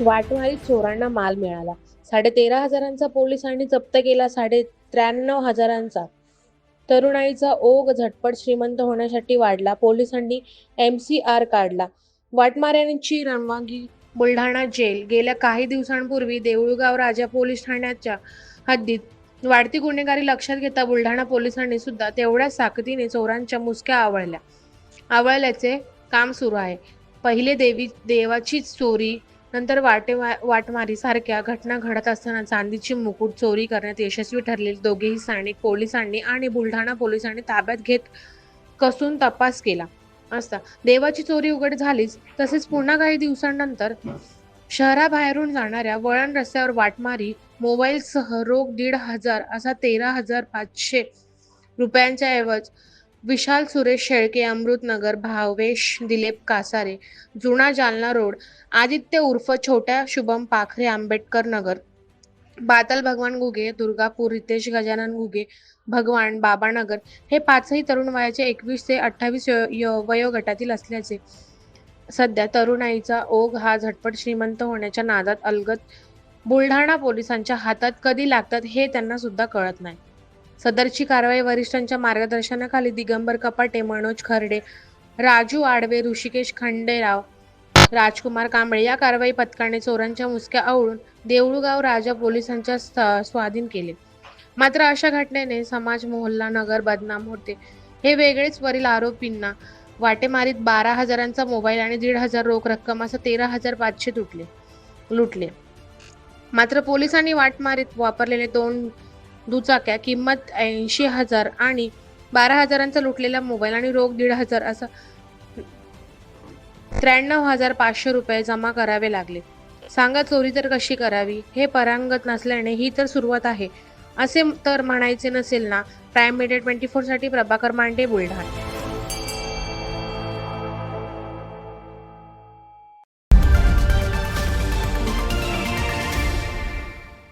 वाटमारीत चोरांना माल मिळाला. साडे तेरा हजारांचा पोलिसांनी जप्त केला साडे त्र्याण्णव हजारांचा. तरुणाईचा ओघ झटपट श्रीमंत होण्यासाठी वाढला. पोलिसांनी एम सी आर काढला. वाटमाऱ्यांची रणवांगी बुलढाणा जेल. गेल्या काही दिवसांपूर्वी देऊळगाव राजा पोलीस ठाण्याच्या हद्दीत वाढती गुन्हेगारी लक्षात घेता बुलढाणा पोलिसांनी सुद्धा तेवढ्याच ताकदीने चोरांच्या मुसक्या आवळल्या. आवळल्याचे काम सुरू आहे. पहिले देवी देवाचीच चोरी नंतर वाटे वाटमारी सारख्या घटना घडत असताना चांदीची मुकुट चोरी करण्यात यशस्वी ठरलेले दोघेही सैनिक पोलिसांनी आणि बुलढाणा पोलिसांनी ताब्यात घेत कसून तपास केला. असता देवाची चोरी उघड झालीच तसेच पुन्हा काही दिवसांनंतर शहराबाहेरून जाणाऱ्या वळण रस्त्यावर वाटमारी मोबाईलसह रोख दीड हजार असा तेरा हजार पाचशे रुपयांच्या ऐवज विशाल सुरेश शेळके अमृतनगर भावेश दिलीप कासारे जुना जालना रोड आदित्य उर्फ छोट्या शुभम पाखरे आंबेडकर नगर बादल भगवान गुगे दुर्गापूर रितेश गजानन गुगे भगवान बाबानगर हे पाचही तरुण वयाचे एकवीस ते अठ्ठावीस वयोगटातील असल्याचे. सध्या तरुणाईचा ओघ हा झटपट श्रीमंत होण्याच्या नादात अलगत बुलढाणा पोलिसांच्या हातात कधी लागतात हे त्यांना सुद्धा कळत नाही. सदरची कारवाई वरिष्ठांच्या मार्गदर्शनाखाली दिगंबर कपाटे मनोज खर्डे राजू आडवे ऋषिकेश खंडेराव राजकुमार कांबळे या कारवाई पथकाने चोरांच्या मुसक्या आवळून देऊळगाव राजा पोलिसांच्या स्वाधीन केले. मात्र अशा घटनेने समाज मोहल्ला नगर बदनाम होते. हे वेगळेच वरील आरोपींना वाटेमारीत बारा हजारांचा मोबाईल आणि दीड हजार रोख रक्कम असं तेरा हजार पाचशे तुटले लुटले. मात्र पोलिसांनी वाटमारीत वापरलेले दोन दुचाक्या किंमत ऐंशी हजार आणि बारा हजारांचा लुटलेला मोबाईल आणि रोख दीड हजार असा त्र्याण्णव हजार पाचशे रुपये जमा करावे लागले. सांगा चोरी तर कशी करावी? हे परांगत नसल्याने ही तर सुरुवात आहे. असे तर म्हणायचे नसेल ना? प्राईम मीडिया ट्वेंटी फोरसाठी प्रभाकर मांडे बुलढाणा